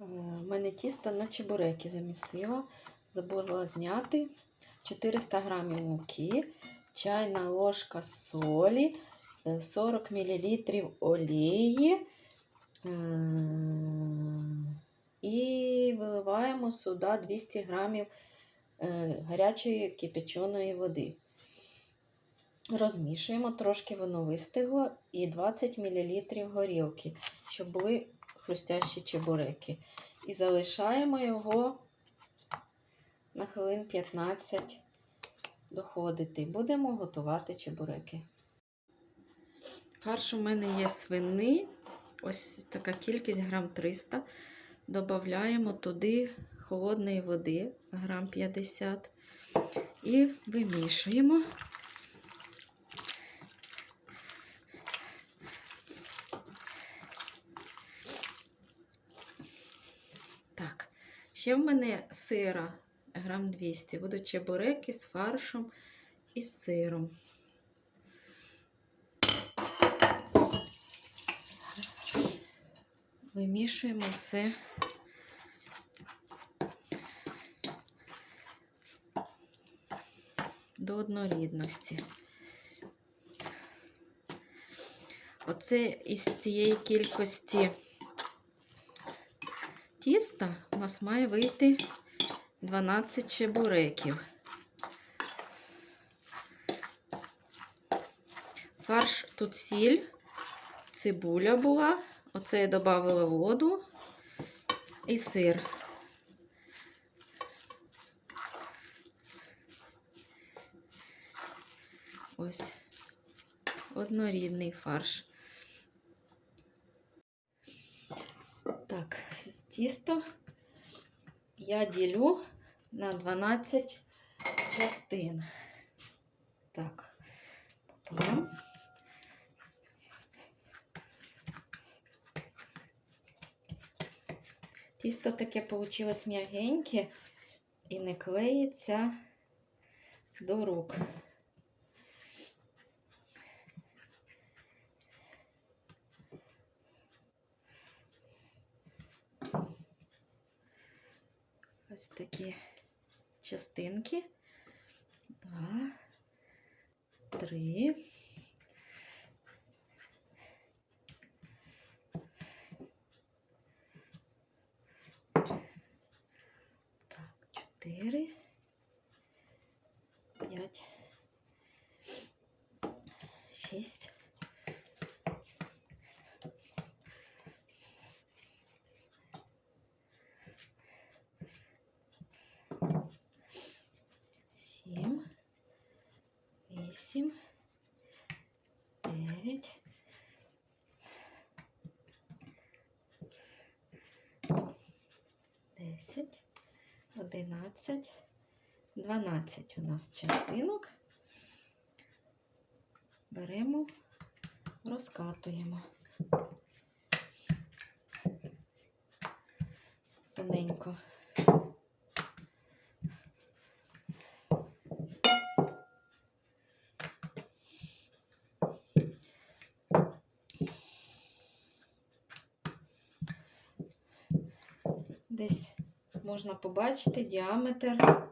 У мене тісто на чебуреки замісила. Забула зняти 400 грамів муки, чайна ложка солі, е, 40 мл олії. е, І виливаємо сюди 200 грамів е, гарячої кипяченої води. Розмішуємо, трошки воно вистигло, і 20 мл горілки, щоб були хрустящі чебуреки. І залишаємо його на хвилин 15 доходити. Будемо готувати чебуреки. Фарш у мене є свиний, ось така кількість грам 300. Додаємо туди холодної води, грам 50. І вимішуємо. Так, ще в мене сира грам 200. Будуть чебуреки з фаршем і з сиром. Вимішуємо все. До однорідності. Оце із цієї кількості тіста у нас має вийти 12 чебуреків. Фарш тут сіль, цибуля була. Оце я додавала воду і сир. Ось однорідний фарш. Так, тісто я ділю на 12 частин. Так, пополам. Тісто таке вийшло м'ягеньке і не клеїться до рук. Такі частинки. Два, три. Так, чотири. П'ять. Шість. 10, 11, 12 у нас частинок. Беремо, розкатуємо. Тоненько. Десь можна побачити діаметр.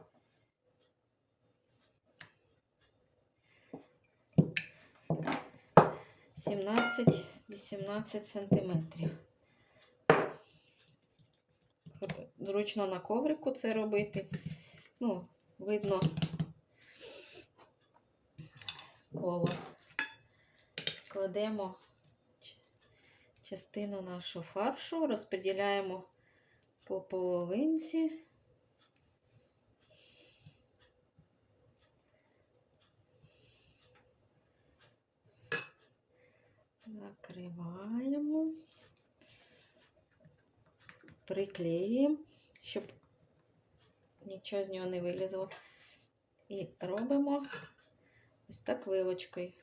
Сімнадцять-вісімнадцять сантиметрів. Зручно на коврику це робити. Ну, видно коло. Кладемо частину нашу фаршу, розподіляємо по половинці. Накриваємо, приклеюємо, щоб нічого з нього не вилізло. І робимо ось так вилочкою.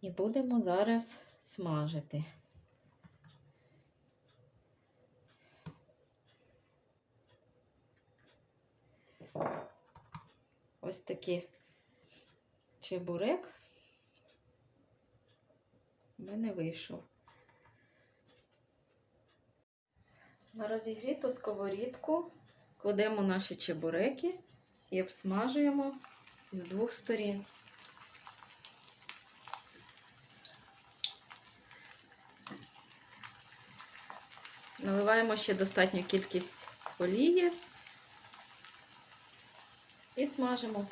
І будемо зараз смажити. Ось такий чебурек У мене вийшов. На розігріту сковорідку кладемо наші чебуреки і обсмажуємо з двох сторін. Наливаємо ще достатню кількість олії і смажимо.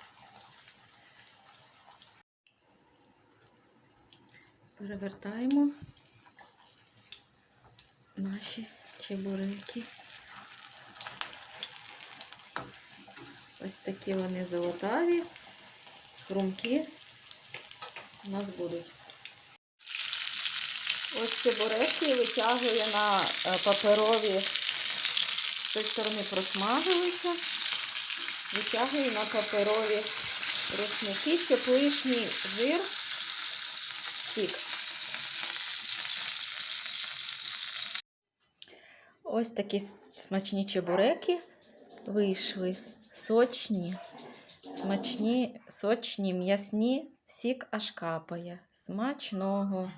Перевертаємо наші чебуреки. Ось такі вони золотаві, хрумкі у нас будуть. Ось чебуреки витягую на е, паперові, з цієї сторони просмажилися, витягую на паперові рушники, щоб лишній жир стік. Ось такі смачні чебуреки вийшли. Сочні, смачні, сочні, м'ясні, сік аж капає. Смачного.